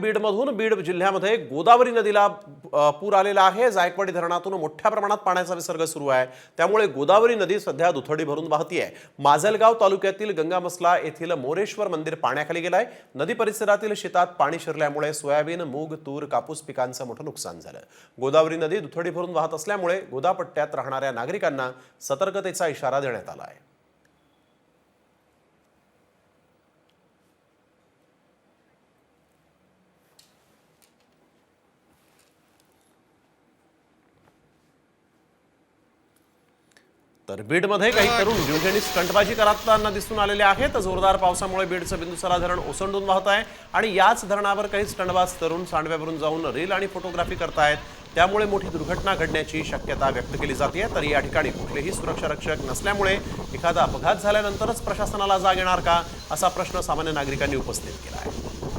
बीडमधून बीड जिल्ह्यामध्ये गोदावरी नदीला पूर आलेला आहे. जायकवाडी धरणातून मोठ्या प्रमाणात पाण्याचा विसर्ग सुरू आहे. त्यामुळे गोदावरी नदी सध्या दुथडी भरून वाहतीये. माजलगाव तालुक्यातील गंगामसला येथील मोरेश्वर मंदिर पाण्याखाली गेलाय. नदी परिसरातील शेतात पाणी शिरल्यामुळे सोयाबीन मूग तूर कापूस पिकांचं मोठं नुकसान झालं. गोदावरी नदी दुथडी भरून वाहत असल्यामुळे गोदापट्ट्यात राहणाऱ्या नागरिकांना सतर्कतेचा इशारा देण्यात आला आहे. तर बीडमध्ये काही तरुण जीवघेणी स्टंटबाजी करताना दिसून आलेले आहेत. जोरदार पावसामुळे बीडचं बिंदुसरा धरण ओसंडून वाहत आहे आणि याच धरणावर काही स्टंटबाज तरुण सांडव्यावरून जाऊन रील आणि फोटोग्राफी करतायत. त्यामुळे मोठी दुर्घटना घडण्याची शक्यता व्यक्त केली जाते तर या ठिकाणी कुठलेही सुरक्षा रक्षक नसल्यामुळे एखादा अपघात झाल्यानंतरच प्रशासनाला जाग येणार का? असा प्रश्न सामान्य नागरिकांनी उपस्थित केला आहे.